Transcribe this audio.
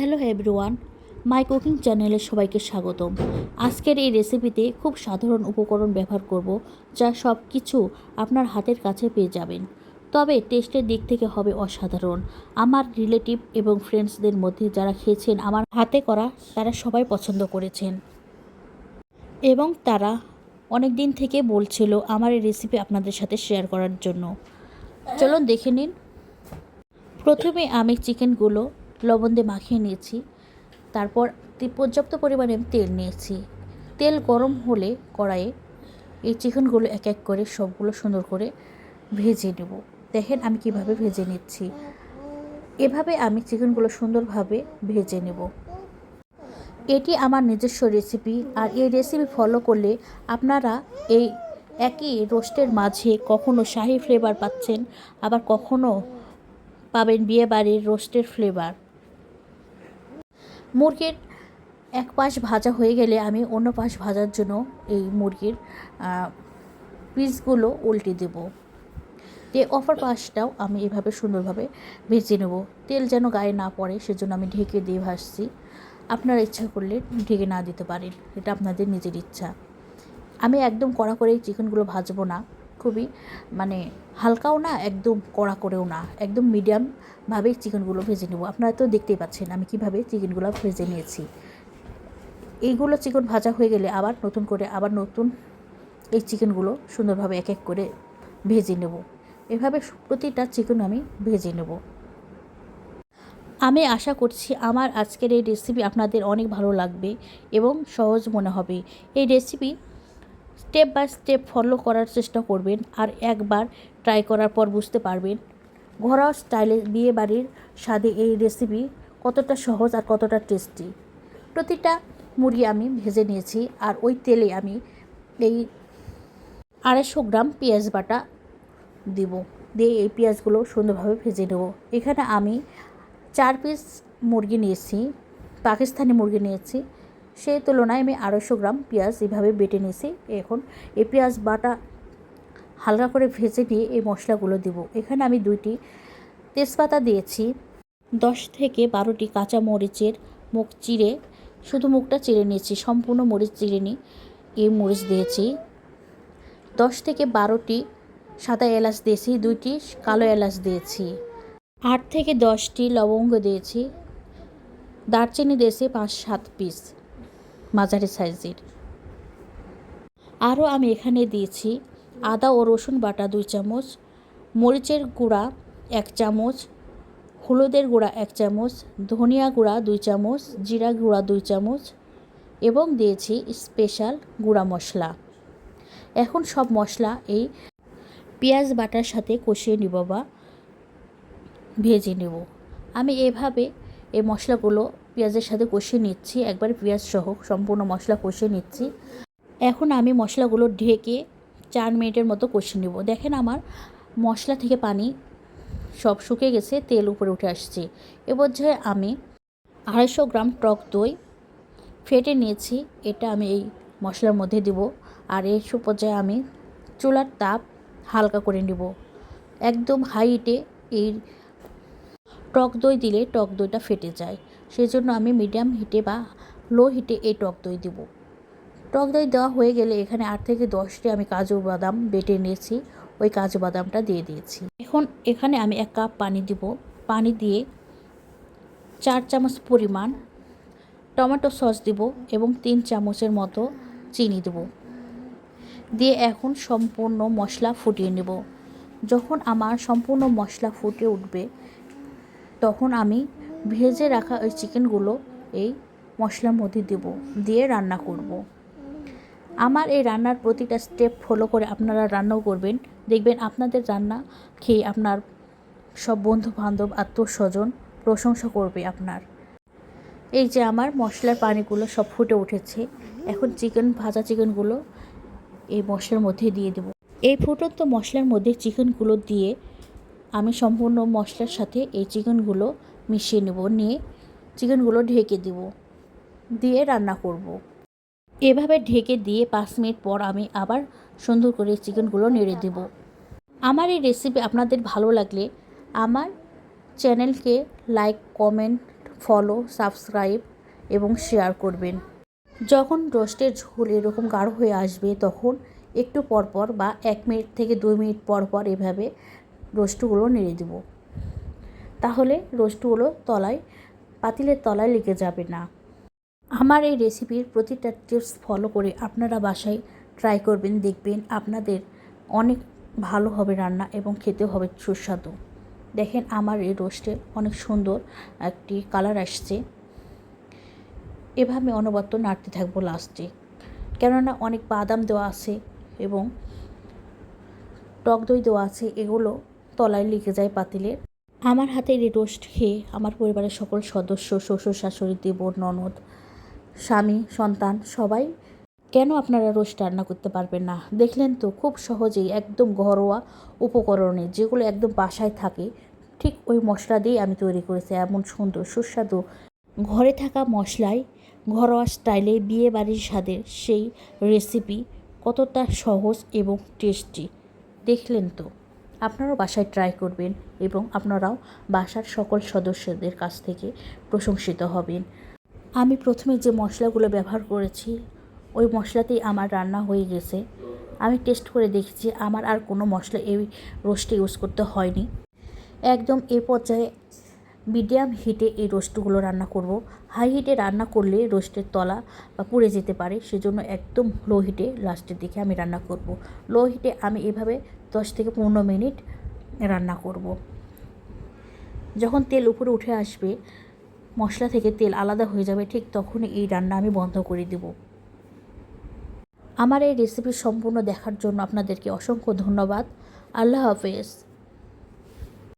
Hello everyone, my cooking চ্যানেলে সবাইকে স্বাগতম। আজকের এই রেসিপিতে খুব সাধারণ উপকরণ ব্যবহার করব, যা সব কিছু আপনার হাতের কাছে পেয়ে যাবেন। তবে টেস্টের দিক থেকে হবে অসাধারণ। আমার রিলেটিভ এবং ফ্রেন্ডসদের মধ্যে যারা খেয়েছেন, আমার হাতে করা, তারা সবাই পছন্দ করেছেন। এবং তারা অনেক দিন থেকে বলছিল আমার এই রেসিপি আপনাদের সাথে শেয়ার করার জন্য। চলুন দেখে নিন। প্রথমে আমি চিকেনগুলো লবণ দিয়ে মাখিয়ে নিয়েছি। তারপর পর্যাপ্ত পরিমাণে তেল নিয়েছি। তেল গরম হলে কড়াইয়ে এই চিকেনগুলো এক এক করে সবগুলো সুন্দর করে ভেজে নেব। দেখেন আমি কীভাবে ভেজে নিচ্ছি। এভাবে আমি চিকেনগুলো সুন্দরভাবে ভেজে নেব। এটি আমার নিজস্ব রেসিপি আর এই রেসিপি ফলো করলে আপনারা এই একই রোস্টের মাঝে কখনো শাহি ফ্লেভার পাচ্ছেন, আবার কখনো পাবেন বিয়ে বাড়ির রোস্টের ফ্লেভার। মুরগির এক পাশ ভাজা হয়ে গেলে আমি অন্য পাশ ভাজার জন্য এই মুরগির পিসগুলো উল্টে দেব। দিয়ে অপর পাশটাও আমি এভাবে সুন্দরভাবে ভেজে নেব। তেল যেন গায়ে না পড়ে সেজন্য আমি ঢেকে দিয়ে ভাজছি। আপনারা ইচ্ছা করলে ঢেকে না দিতে পারেন, এটা আপনাদের নিজের ইচ্ছা। আমি একদম কড়া করে চিকেনগুলো ভাজবো না। খুবই মানে হালকাও না, একদম কড়া করেও না। একদম মিডিয়ামভাবেই চিকেনগুলো ভেজে নেব। আপনারা তো দেখতেই পাচ্ছেন, আমি কীভাবে চিকেনগুলো ভেজে নিয়েছি। এইগুলো চিকেন ভাজা হয়ে গেলে আবার নতুন করে, আবার নতুন এই চিকেনগুলো সুন্দরভাবে এক এক করে ভেজে নেব। এভাবে প্রতিটা চিকেন আমি ভেজে নেব। আমি আশা করছি আমার আজকের এই রেসিপি আপনাদের অনেক ভালো লাগবে এবং সহজ মনে হবে। এই recipe step by step follow করার চেষ্টা করবেন আর একবার ট্রাই করার পর বুঝতে পারবেন। ঘরোয়া স্টাইলে বিয়ে বাড়ির স্বাদে এই রেসিপি কতটা সহজ আর কতটা টেস্টি প্রতিটা মুরগি আমি ভেজে নিয়েছি আর ওই তেলে আমি এই আড়াইশো গ্রাম পেঁয়াজ বাটা দিব। দিয়ে এই পেঁয়াজগুলো সুন্দরভাবে ভেজে নেব। এখানে আমি চার পিস মুরগি নিয়েছি, পাকিস্তানি মুরগি নিয়েছি সেই তুলনায় আমি আড়াইশো গ্রাম পেঁয়াজ এভাবে বেটে নিয়েছি। এখন এই পেঁয়াজ বাটা হালকা করে ভেজে নিয়ে এই মশলাগুলো দেব। এখানে আমি দুইটি তেজপাতা দিয়েছি, দশ থেকে বারোটি কাঁচা মরিচের মুখ চিড়ে, শুধু মুখটা চিড়ে নিয়েছি, সম্পূর্ণ মরিচ চিড়ে নিই এই মরিচ দিয়েছি। দশ থেকে বারোটি সাদা এলাচ দিয়েছি, দুইটি কালো এলাচ দিয়েছি। আট থেকে দশটি লবঙ্গ দিয়েছি, দারচিনি দিয়েছি পাঁচ সাত পিস। মাঝারি সাইজের। আরও আমি এখানে দিয়েছি আদা ও রসুন বাটা দুই চামচ, মরিচের গুঁড়া এক চামচ, হলুদের গুঁড়া এক চামচ, ধনিয়া গুঁড়া দুই চামচ, জিরা গুঁড়া দুই চামচ এবং দিয়েছি স্পেশাল গুঁড়া মশলা। এখন সব মশলা এই পেঁয়াজ বাটার সাথে কষিয়ে নিব বা ভেজে নেব। আমি এভাবে এই মশলাগুলো পেঁয়াজের সাথে কষিয়ে নিচ্ছি, একবার পেঁয়াজ সহ সম্পূর্ণ মশলা কষিয়ে নিচ্ছি। এখন আমি মশলাগুলো ঢেকে চার মিনিটের মতো কষিয়ে নেব। দেখেন আমার মশলা থেকে পানি সব শুকিয়ে গেছে, তেল উপরে উঠে আসছে। এ পর্যায়ে আমি আড়াইশো গ্রাম টক দই ফেটে নিয়েছি, এটা আমি এই মশলার মধ্যে দিব। আর এই পর্যায়ে আমি চুলার তাপ হালকা করে নেব। একদম হাইটে এই টক দই দিলে টক দইটা ফেটে যায়। সেই জন্য আমি মিডিয়াম হিটে বা লো হিটে এই টক দই দেব। টক দই দেওয়া হয়ে গেলে এখানে আট থেকে দশটি আমি কাজু বাদাম বেটে নিয়েছি। ওই কাজু বাদামটা দিয়ে দিয়েছি। এখন এখানে আমি এক কাপ পানি দিব। পানি দিয়ে চার চামচ পরিমাণ টমেটো সস দিব এবং তিন চামচের মতো চিনি দেব। দিয়ে এখন সম্পূর্ণ মশলা ফুটিয়ে নেব। যখন আমার সম্পূর্ণ মশলা ফুটে উঠবে তখন আমি ভেজে রাখা ওই চিকেনগুলো এই মশলার মধ্যে দেব, দিয়ে রান্না করব। আমার এই রান্নার প্রতিটা স্টেপ ফলো করে আপনারা রান্নাও করবেন। দেখবেন আপনাদের রান্না খেয়ে আপনার সব বন্ধু বান্ধব আত্মীয় স্বজন প্রশংসা করবে আপনার। এই যে আমার মশলার পানিগুলো সব ফুটে উঠেছে, এখন চিকেন, ভাজা চিকেনগুলো এই মশলার মধ্যে দিয়ে দেব। এই ফুটন্ত মশলার মধ্যে চিকেনগুলো দিয়ে আমি সম্পূর্ণ মশলার সাথে এই চিকেনগুলো মিশিয়ে নেব, নিয়ে চিকেনগুলো ঢেকে দেব, দিয়ে রান্না করব। এভাবে ঢেকে দিয়ে পাঁচ মিনিট পর আমি আবার সুন্দর করে চিকেনগুলো নেড়ে দেব আমার এই রেসিপি আপনাদের ভালো লাগলে আমার চ্যানেলকে লাইক কমেন্ট ফলো সাবস্ক্রাইব এবং শেয়ার করবেন যখন রোস্টের ঝোল এরকম গাঢ় হয়ে আসবে, তখন একটু পরপর বা এক মিনিট থেকে দুই মিনিট পর পর এভাবে রোস্টগুলো নেড়ে দেবো। তাহলে রোস্টগুলো তলায়, পাতিলের তলায় লেগে যাবে না। আমার এই রেসিপির প্রতিটা টিপস ফলো করে আপনারা বাসায় ট্রাই করবেন, দেখবেন আপনাদের অনেক ভালো হবে রান্না এবং খেতে হবে সুস্বাদু। দেখেন আমার এই রোস্টে অনেক সুন্দর একটি কালার আসছে। এভাবে অনবদ্য নাড়তে থাকব লাস্টে। কেননা অনেক বাদাম দেওয়া আছে এবং টক দই দেওয়া আছে, এগুলো তলায় লেগে যায় পাতিলের আমার হাতের এই রোস্ট খেয়ে আমার পরিবারের সকল সদস্য, শ্বশুর, শাশুড়ি, দেবর, ননদ, স্বামী, সন্তান সবাই কেন আপনারা রোস্ট রান্না করতে পারবেন না? দেখলেন তো খুব সহজেই একদম ঘরোয়া উপকরণে যেগুলো একদম বাসায় থাকে, ঠিক ওই মশলা দিয়ে আমি তৈরি করেছি। এমন সুন্দর, সুস্বাদু, ঘরে থাকা মশলায় ঘরোয়া স্টাইলে বিয়ে বাড়ির স্বাদের সেই রেসিপি কতটা সহজ এবং টেস্টি দেখলেন তো। আপনারাও বাসায় ট্রাই করবেন এবং আপনারাও বাসার সকল সদস্যদের কাছ থেকে প্রশংসিত হবেন। আমি প্রথমে যে মশলাগুলো ব্যবহার করেছি, ওই মশলাতেই আমার রান্না হয়ে গেছে। আমি টেস্ট করে দেখেছি, আমার আর কোনো মশলা এই রোস্টে ইউজ করতে হয়নি। একদম এ পর্যায়ে মিডিয়াম হিটে এই রোস্টগুলো রান্না করব। হাই হিটে রান্না করলে রোস্টের তলা বা পুড়ে যেতে পারে, সেজন্য একদম লো হিটে লাস্টের দিকে আমি রান্না করব। লো হিটে আমি এভাবে দশ থেকে পনেরো মিনিট রান্না করব। যখন তেল উপরে উঠে আসবে, মশলা থেকে তেল আলাদা হয়ে যাবে, ঠিক তখনই এই রান্না আমি বন্ধ করে দেব। আমার এই রেসিপি সম্পূর্ণ দেখার জন্য আপনাদেরকে অসংখ্য ধন্যবাদ। আল্লাহ হাফেজ।